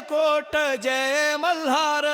ਕੋਟ ਜੈ ਮਲਹਾਰ।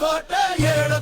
கோட்டை ஏழு